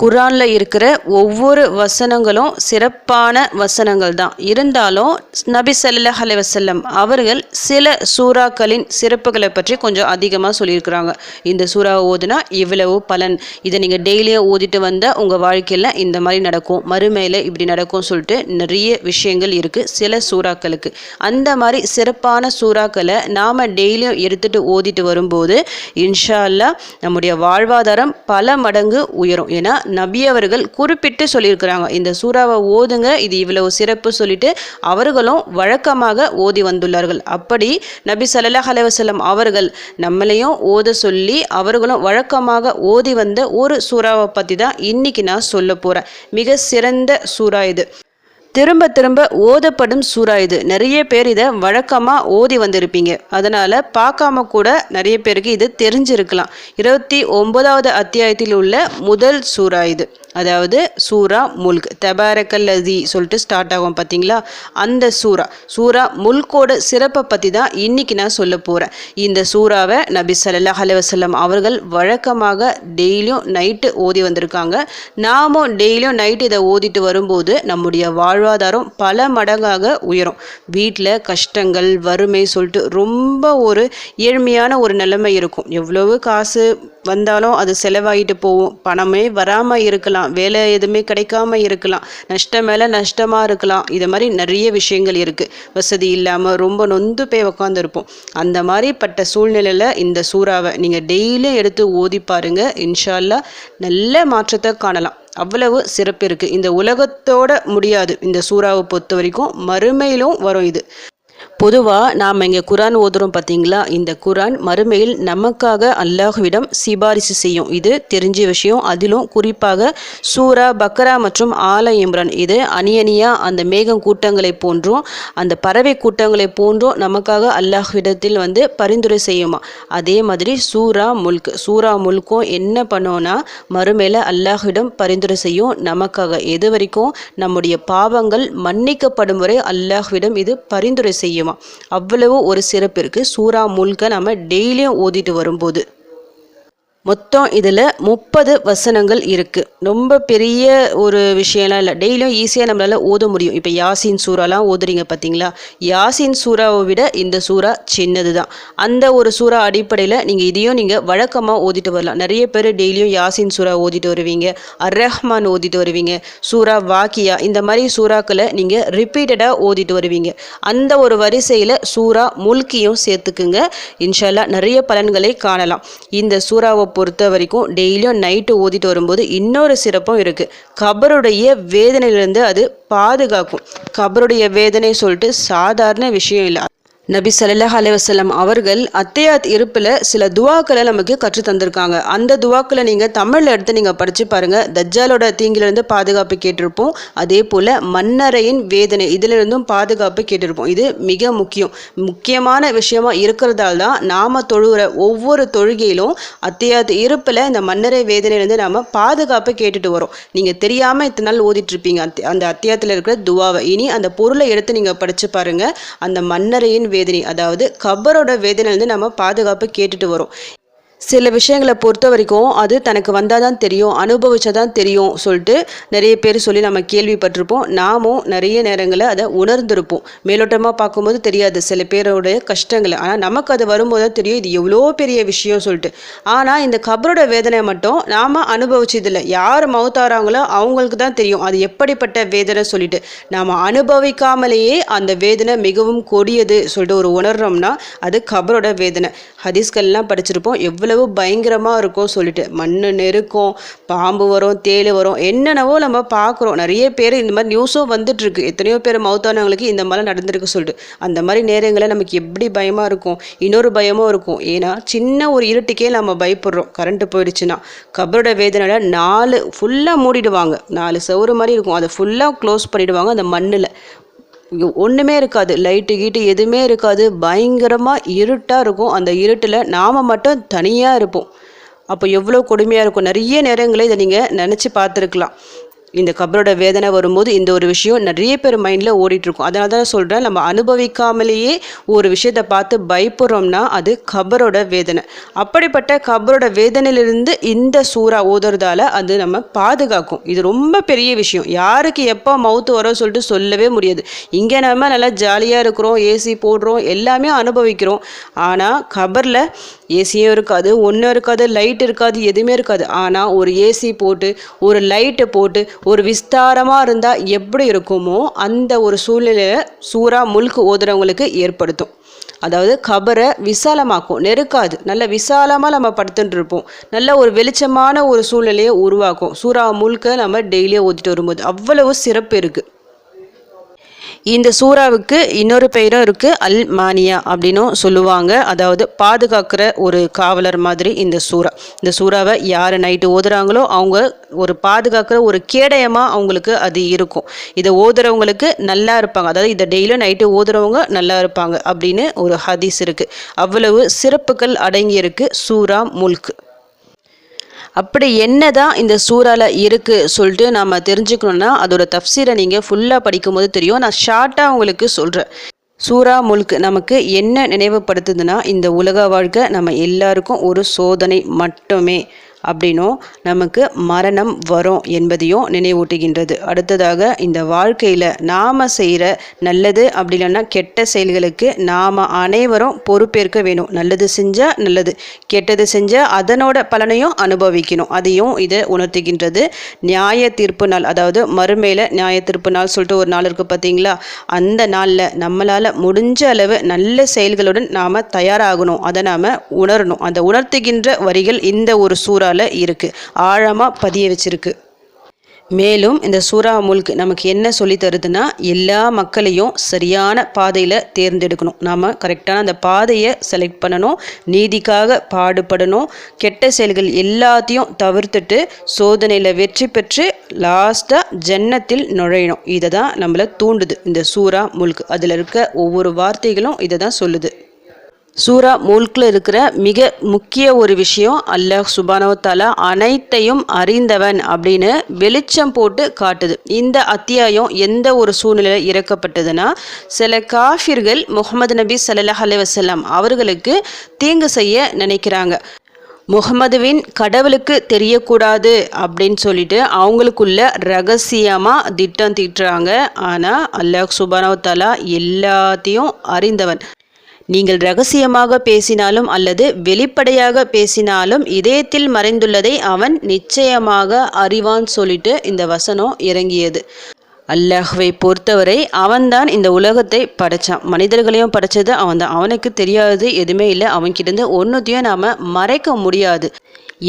குரானில் இருக்கிற ஒவ்வொரு வசனங்களும் சிறப்பான வசனங்கள் தான் இருந்தாலும் நபி சல்லாஹ் அலி வசல்லம் அவர்கள் சில சூறாக்களின் சிறப்புகளை பற்றி கொஞ்சம் அதிகமாக சொல்லியிருக்கிறாங்க. இந்த சூறாவை ஓதுனா இவ்வளவு பலன். இதை நீங்கள் டெய்லியும் ஓதிட்டு வந்தால் உங்கள் வாழ்க்கையில் இந்த மாதிரி நடக்கும். மறுமையில் இப்படி நடக்கும்னு சொல்லிட்டு நிறைய விஷயங்கள் இருக்குது சில சூறாக்களுக்கு. அந்த மாதிரி சிறப்பான சூறாக்களை நாம் டெய்லியும் எடுத்துகிட்டு ஓதிட்டு வரும்போது இன்ஷா அல்லாஹ் நம்முடைய வாழ்வாதாரம் பல மடங்கு உயரும். ஏன்னா நபி அவர்கள் குறிப்பிட்டு சொல்லியிருக்கிறாங்க. இந்த சூறாவை ஓதுங்க இது இவ்வளவு சிறப்பு சொல்லிட்டு அவர்களும் வழக்கமாக ஓதி வந்துள்ளார்கள். அப்படி நபி சல்லாஹ் அலைஹி அவர்கள் நம்மளையும் ஓத சொல்லி அவர்களும் வழக்கமாக ஓதி வந்த ஒரு சூறாவை பற்றி தான் இன்னைக்கு நான் சொல்ல போகிறேன் மிக சிறந்த சூறா இது. திரும்ப திரும்ப ஓதப்படும் சூறா இது. நிறைய பேர் இதை வழக்கமாக ஓதி வந்திருப்பீங்க. அதனால் பார்க்காம கூட நிறைய பேருக்கு இது தெரிஞ்சிருக்கலாம். இருபத்தி ஒன்பதாவது அத்தியாயத்தில் உள்ள முதல் சூறா இது. அதாவது சூரா முல்க். தபாரக்கல்லதி சொல்லிட்டு ஸ்டார்ட் ஆகும் பார்த்தீங்களா அந்த சூறா சூரா முல்கோட சிறப்பை பற்றி தான் இன்றைக்கி நான் சொல்ல போகிறேன் இந்த சூறாவை நபி சல்லா அலுவலம் அவர்கள் வழக்கமாக டெய்லியும் நைட்டு ஓதி வந்திருக்காங்க. நாமும் டெய்லியும் நைட்டு இதை ஓதிட்டு வரும்போது நம்முடைய வாழ்வாதாரம் பல மடங்காக உயரும். வீட்டில் கஷ்டங்கள் வறுமை சொல்லிட்டு ரொம்ப ஒரு ஏழ்மையான ஒரு நிலைமை இருக்கும். எவ்வளவு காசு வந்தாலும் அது செலவாகிட்டு போகும். பணமே வராமல் இருக்கலாம். வேலை எதுவுமே கிடைக்காம இருக்கலாம். நஷ்டம் மேலே நஷ்டமாக இருக்கலாம். இது மாதிரி நிறைய விஷயங்கள் இருக்குது வசதி இல்லாமல் ரொம்ப நொந்து போய் உக்காந்துருப்போம். அந்த மாதிரிப்பட்ட சூழ்நிலையில் இந்த சூறாவை நீங்கள் டெய்லியும் எடுத்து ஓதி பாருங்கள் இன்ஷால்லா நல்ல மாற்றத்தை காணலாம். அவ்வளவு சிறப்பு இருக்குது இந்த உலகத்தோட முடியாது. இந்த சூறாவை பொறுத்த வரைக்கும் மறுமையிலும் வரும் இது. பொதுவாக நாம் இங்கே குரான் ஓதுறோம் பார்த்தீங்களா இந்த குரான் மறுமையில் நமக்காக அல்லாஹுவிடம் சிபாரிசு செய்யும். இது தெரிஞ்ச விஷயம். அதிலும் குறிப்பாக சூரா பக்ரா மற்றும் ஆல இம்ரான். இது அணியணியாக அந்த மேகம் கூட்டங்களை போன்றும் அந்த பறவை கூட்டங்களை போன்றும் நமக்காக அல்லாஹ்விடத்தில் வந்து பரிந்துரை செய்யுமா? அதே மாதிரி சூரா முல்க் சூரா முல்க்கும் என்ன பண்ணோன்னா மறுமையில் அல்லாஹ்விடம் பரிந்துரை செய்யும் நமக்காக. எது வரைக்கும்? நம்முடைய பாவங்கள் மன்னிக்கப்படும் வரை அல்லாஹ்விடம் இது பரிந்துரை செய்யும். அவ்வளவு ஒரு சிறப்பு இருக்குது சூறா முழுக்க நம்ம டெய்லியும் ஓதிட்டு வரும்போது. மொத்தம் இதில் முப்பது வசனங்கள் இருக்குது ரொம்ப பெரிய ஒரு விஷயம்லாம் இல்லை. டெய்லியும் ஈஸியாக நம்மளால் ஓத முடியும். இப்போ யாசின் சூறாலாம் ஓதுறீங்க பார்த்தீங்களா யாசின் சூறாவை விட இந்த சூறா சின்னது தான் அந்த ஒரு சூறா அடிப்படையில் நீங்கள் இதையும் நீங்கள் வழக்கமாக ஓதிட்டு வரலாம். நிறைய பேர் டெய்லியும் யாசின் சூறா ஓதிட்டு வருவீங்க. அர் ரஹ்மான் ஓதிட்டு வருவீங்க. சூறா வாக்கியா இந்த மாதிரி சூறாக்களை நீங்கள் ரிப்பீட்டடாக ஓதிட்டு வருவீங்க. அந்த ஒரு வரிசையில் சூறா முல்கியும் சேர்த்துக்குங்க. இன்ஷால்லா நிறைய பலன்களை காணலாம். இந்த சூறாவை பொறுத்த வரைக்கும் டெய்லியும் நைட்டு ஓதிட்டு வரும்போது இன்னொரு சிறப்பும் இருக்குது கபருடைய வேதனையிலிருந்து அது பாதுகாக்கும். கபருடைய வேதனை சொல்லிட்டு சாதாரண விஷயம் இல்லை. நபி ஸல்லல்லாஹு அலைஹி அவர்கள் அத்தையாத் இருப்பில் சில துவாக்களை நமக்கு கற்று தந்திருக்காங்க. அந்த துவாக்களை நீங்கள் தமிழில் எடுத்து நீங்கள் படித்து பாருங்கள் தஜ்ஜாலோட தீங்கிலிருந்து பாதுகாப்பு கேட்டிருப்போம். அதே போல் மன்னரையின் வேதனை இதிலிருந்தும் பாதுகாப்பு கேட்டிருப்போம். இது மிக முக்கியம். முக்கியமான விஷயமா இருக்கிறதால தான் நாம் தொழுகிற ஒவ்வொரு தொழுகையிலும் அத்தையாத் இருப்பில் இந்த மன்னரை வேதனையிலேருந்து நாம் பாதுகாப்பு கேட்டுட்டு வரோம். நீங்கள் தெரியாமல் இத்தனை நாள் ஓதிட்டுருப்பீங்க. அந்த அத்தியாயத்தில் இருக்கிற துவாவை. இனி அந்த பொருளை எடுத்து நீங்கள் படித்து பாருங்கள் அந்த மன்னரையின் வேதனை அதாவது கபரோட வேதனையிலேருந்து நம்ம பாதுகாப்பு கேட்டுட்டு வரோம். சில விஷயங்களை பொறுத்த வரைக்கும் அது தனக்கு வந்தால் தான் தெரியும் அனுபவிச்சா தான் தெரியும் சொல்லிட்டு நிறைய பேர் சொல்லி நம்ம கேள்விப்பட்டிருப்போம். நாமும் நிறைய நேரங்களில் அதை உணர்ந்திருப்போம். மேலோட்டமாக பார்க்கும்போது தெரியாது சில பேரோடைய கஷ்டங்களை. ஆனால் நமக்கு அது வரும்போது தான் தெரியும் இது எவ்வளோ பெரிய விஷயம் சொல்லிட்டு. ஆனால் இந்த கபரோட வேதனை மட்டும் நாம் அனுபவிச்சதில்லை. யார் மவுத்தாராங்களோ அவங்களுக்கு தான் தெரியும் அது எப்படிப்பட்ட வேதனை சொல்லிட்டு. நாம் அனுபவிக்காமலேயே அந்த வேதனை மிகவும் கொடியது சொல்லிட்டு ஒரு உணர்றோம்னா அது கபரோட வேதனை. ஹதீஸ்கள்லாம் படிச்சிருப்போம். எவ்வளோ எவ்வளவு பயங்கரமாக இருக்கும் சொல்லிட்டு. மண் நெருக்கும் பாம்பு வரும் தேள் வரும் என்னென்னவோ நம்ம பார்க்குறோம். நிறைய பேர் இந்த மாதிரி நியூஸும் வந்துட்டுருக்கு. எத்தனையோ பேர் மௌத்தானவங்களுக்கு இந்த மாதிரிலாம் நடந்திருக்கு சொல்லிட்டு. அந்த மாதிரி நேரங்களில் நமக்கு எப்படி பயமாக இருக்கும்? இன்னொரு பயமும் இருக்கும். ஏன்னா சின்ன ஒரு இருட்டுக்கே நம்ம பயப்படுறோம். கரண்ட்டு போயிடுச்சுன்னா. கபரோட வேதனையில் நாலு ஃபுல்லாக மூடிடுவாங்க. நாலு சவுறு மாதிரி இருக்கும். அதை ஃபுல்லாக க்ளோஸ் பண்ணிவிடுவாங்க அந்த மண்ணில். ஒன்றுமே இருக்காது. லைட்டு கீட்டு எதுவுமே இருக்காது. பயங்கரமாக இருட்டாக இருக்கும். அந்த இருட்டில் நாம் மட்டும் தனியாக இருப்போம். அப்போ எவ்வளோ கொடுமையாக இருக்கும். நிறைய நேரங்களை இதை நீங்கள் நினச்சி பார்த்துருக்கலாம். இந்த கபரோட வேதனை வரும்போது இந்த ஒரு விஷயம் நிறைய பேர் மைண்டில் ஓடிட்டுருக்கும். அதனால தான் சொல்கிறேன் நம்ம அனுபவிக்காமலேயே ஒரு விஷயத்தை பார்த்து பயப்படுறோம்னா அது கபரோட வேதனை. அப்படிப்பட்ட கபரோட வேதனையிலிருந்து இந்த சூறா ஓதுறதால அது நம்ம பாதுகாக்கும். இது ரொம்ப பெரிய விஷயம். யாருக்கு எப்போ மவுத்து வரும் சொல்லிட்டு சொல்லவே முடியாது. இங்கே நம்ம நல்லா ஜாலியாக இருக்கிறோம் ஏசி போடுறோம் எல்லாமே அனுபவிக்கிறோம். ஆனால் கபரில் ஏசியும் இருக்காது ஒன்றும் இருக்காது லைட் இருக்காது எதுவுமே இருக்காது. ஆனால் ஒரு ஏசி போட்டு ஒரு லைட்டை போட்டு ஒரு விஸ்தாரமாக இருந்தால் எப்படி இருக்குமோ அந்த ஒரு சூழ்நிலையை சூறா முழுக்கு ஓதுறவங்களுக்கு ஏற்படுத்தும். அதாவது கபரை விசாலமாக்கும். நெருக்காது. நல்ல விசாலமாக நம்ம படுத்துட்டு இருப்போம். நல்ல ஒரு வெளிச்சமான ஒரு சூழ்நிலையை உருவாக்கும். சூறா முழுக்க நம்ம டெய்லியும் ஓதிட்டு வரும்போது அவ்வளவு சிறப்பு இருக்குது இந்த சூறாவுக்கு இன்னொரு பெயரும் இருக்குது அல் மானியா அப்படின்னும் சொல்லுவாங்க. அதாவது பாதுகாக்கிற ஒரு காவலர் மாதிரி இந்த சூறா. இந்த சூறாவை யார் நைட்டு ஓதுறாங்களோ அவங்க ஒரு பாதுகாக்கிற ஒரு கேடயமாக அவங்களுக்கு அது இருக்கும். இதை ஓதுறவங்களுக்கு நல்லா இருப்பாங்க. அதாவது இதை டெய்லியும் நைட்டு ஓதுறவங்க நல்லா இருப்பாங்க அப்படின்னு ஒரு ஹதீஸ் இருக்குது அவ்வளவு சிறப்புகள் அடங்கியிருக்கு சூரா முல்க். அப்படி என்ன தான் இந்த சூறால இருக்குது சொல்லிட்டு நம்ம தெரிஞ்சுக்கணுன்னா அதோட தஃப்சீரை நீங்கள் ஃபுல்லாக படிக்கும்போது தெரியும். நான் ஷார்ட்டாக உங்களுக்கு சொல்கிறேன் சூரா முல்க் நமக்கு என்ன நினைவுபடுத்துதுன்னா இந்த உலக வாழ்க்கை நம்ம எல்லாருக்கும் ஒரு சோதனை மட்டுமே. அப்படின்னும் நமக்கு மரணம் வரும் என்பதையும் நினைவூட்டுகின்றது. அடுத்ததாக இந்த வாழ்க்கையில் நாம் செய்கிற நல்லது அப்படி இல்லைன்னா கெட்ட செயல்களுக்கு நாம் அனைவரும் பொறுப்பேற்க வேணும். நல்லது செஞ்சால் நல்லது கெட்டது செஞ்சால் அதனோட பலனையும் அனுபவிக்கணும். அதையும் இதை உணர்த்துகின்றது. நியாய தீர்ப்பு நாள் அதாவது மறுமையில் நியாய தீர்ப்பு நாள் சொல்லிட்டு ஒரு நாள் இருக்குது பார்த்தீங்களா? அந்த நாளில் நம்மளால் முடிஞ்ச அளவு நல்ல செயல்களுடன் நாம் தயாராகணும். அதை நாம் உணரணும். அந்த உணர்த்துகின்ற வரிகள் இந்த ஒரு சூறால் இருக்குது ஆழமாக பதிய வச்சிருக்கு. மேலும் இந்த சூறா முல்க் நமக்கு என்ன சொல்லி தருதுன்னா எல்லா மக்களையும் சரியான பாதையில் தேர்ந்தெடுக்கணும். நாம் கரெக்டான அந்த பாதையை செலக்ட் பண்ணணும் நீதிக்காக பாடுபடணும். கெட்ட செயல்கள் எல்லாத்தையும் தவிர்த்துட்டு சோதனையில் வெற்றி பெற்று லாஸ்ட்டாக ஜன்னத்தில் நுழையணும். இதை தான் நம்மளை தூண்டுது இந்த சூறா முல்க். அதில் இருக்க ஒவ்வொரு வார்த்தைகளும் இதை தான் சொல்லுது. சூரா முல்கில் இருக்கிற மிக முக்கிய ஒரு விஷயம் அல்லாஹ் சுபானவத்தாலா அனைத்தையும் அறிந்தவன் அப்படின்னு வெளிச்சம் போட்டு காட்டுது. இந்த அத்தியாயம் எந்த ஒரு சூழ்நிலையில் இறக்கப்பட்டதுன்னா சில காஃபிர்கள் முகமது நபி சல்லாஹ் அலி வசல்லாம் அவர்களுக்கு தீங்கு செய்ய நினைக்கிறாங்க. முகமதுவின் கடவுளுக்கு தெரியக்கூடாது அப்படின்னு சொல்லிட்டு அவங்களுக்குள்ள ரகசியமாக திட்டம் தீட்டுறாங்க. ஆனால் அல்லாஹ் சுபானவத்தாலா எல்லாத்தையும் அறிந்தவன். நீங்கள் ரகசியமாக பேசினாலும் அல்லது வெளிப்படையாக பேசினாலும் இதயத்தில் மறைந்துள்ளதை அவன் நிச்சயமாக அறிவான் சொல்லிட்டு இந்த வசனம் இறங்கியது. அல்லாஹ்வை பொறுத்தவரை அவன்தான் இந்த உலகத்தை படைச்சான். மனிதர்களையும் படைச்சது அவன்தான். அவனுக்கு தெரியாதது எதுவுமே இல்லை. அவன்கிட்ட ஒன்றுத்தையும் நாம் மறைக்க முடியாது.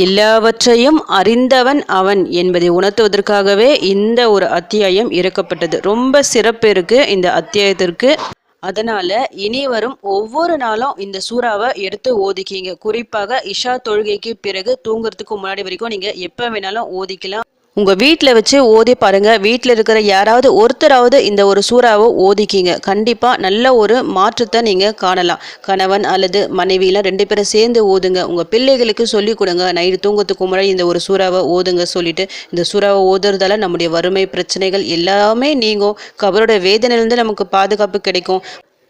எல்லாவற்றையும் அறிந்தவன் அவன் என்பதை உணர்த்துவதற்காகவே இந்த ஒரு அத்தியாயம் இறக்கப்பட்டது. ரொம்ப சிறப்பு இருக்கு இந்த அத்தியாயத்திற்கு. அதனால இனி வரும் ஒவ்வொரு நாளும் இந்த சூறாவை எடுத்து ஓதிக்கிங்க. குறிப்பாக இஷா தொழுகைக்கு பிறகு தூங்குறதுக்கு முன்னாடி வரைக்கும் நீங்க எப்ப வேணாலும் ஓதிக்கலாம். உங்கள் வீட்டில் வச்சு ஓதி பாருங்க. வீட்டில் இருக்கிற யாராவது ஒருத்தராவது இந்த ஒரு சூறாவை ஓதிக்கிங்க. கண்டிப்பாக நல்ல ஒரு மாற்றத்தை நீங்கள் காணலாம். கணவன் அல்லது மனைவியெலாம் ரெண்டு பேரும் சேர்ந்து ஓதுங்க. உங்கள் பிள்ளைகளுக்கு சொல்லி கொடுங்க. நைட்டு தூங்கத்துக்கு முன்னாடி இந்த ஒரு சூறாவை ஓதுங்க சொல்லிட்டு இந்த சூறாவை ஓதுறதால நம்முடைய வறுமை பிரச்சனைகள் எல்லாமே நீங்கும். கபரோட வேதனையிலிருந்து நமக்கு பாதுகாப்பு கிடைக்கும்.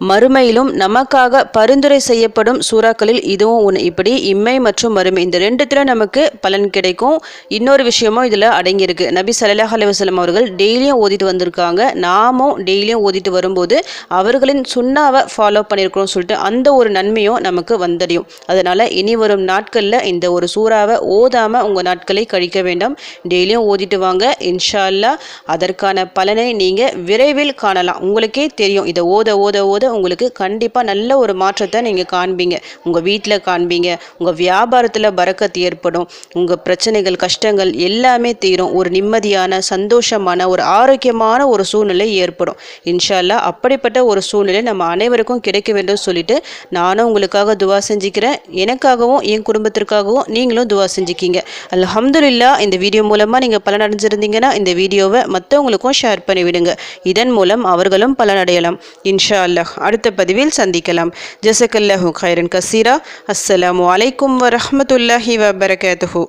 மறுமையிலும் நமக்காக பரிந்துரை செய்யப்படும் சூறாக்களில் இதுவும் ஒன்று இப்படி இம்மை மற்றும் மறுமை இந்த ரெண்டுத்துல நமக்கு பலன் கிடைக்கும். இன்னொரு விஷயமும் இதில் அடங்கியிருக்கு. நபி சல்லாஹ் அலுவலம் அவர்கள் டெய்லியும் ஓதிட்டு வந்திருக்காங்க. நாமும் டெய்லியும் ஓதிட்டு வரும்போது அவர்களின் சுண்ணாவை ஃபாலோ பண்ணியிருக்கிறோம் சொல்லிட்டு அந்த ஒரு நன்மையும் நமக்கு வந்தடையும். அதனால் இனி வரும் நாட்களில் இந்த ஒரு சூறாவை ஓதாமல் உங்கள் நாட்களை கழிக்க வேண்டாம். டெய்லியும் ஓதிட்டு வாங்க. இன்ஷா அல்லா அதற்கான பலனை நீங்கள் விரைவில் காணலாம். உங்களுக்கே தெரியும். இதை ஓத ஓத ஓத உங்களுக்கு கண்டிப்பாக நல்ல ஒரு மாற்றத்தை நீங்கள் காண்பீங்க. உங்கள் வீட்டில் காண்பீங்க. உங்கள் வியாபாரத்தில் பறக்கத்து ஏற்படும். உங்கள் பிரச்சனைகள் கஷ்டங்கள் எல்லாமே தீரும். ஒரு நிம்மதியான சந்தோஷமான ஒரு ஆரோக்கியமான ஒரு சூழ்நிலை ஏற்படும். இன்ஷா அல்லாஹ் அப்படிப்பட்ட ஒரு சூழ்நிலை நம்ம அனைவருக்கும் கிடைக்க வேண்டும் சொல்லிட்டு நானும் உங்களுக்காக துவா செஞ்சுக்கிறேன். எனக்காகவும் என் குடும்பத்திற்காகவும் நீங்களும் துவா செஞ்சுக்கிங்க. அலமதுல்லா இந்த வீடியோ மூலமாக நீங்கள் பலன் அடைஞ்சிருந்தீங்கன்னா இந்த வீடியோவை மற்றவங்களுக்கும் ஷேர் பண்ணிவிடுங்க. இதன் மூலம் அவர்களும் பலனடையலாம். இன்ஷா அல்லாஹ் அடுத்த பதிவில் சந்திக்கலாம். ஜசக்கல்லாஹு கைரன் கசீரா. அஸ்ஸலாம் அலைக்கும் வரமத்துல்லாஹி வபரகாத்துஹு.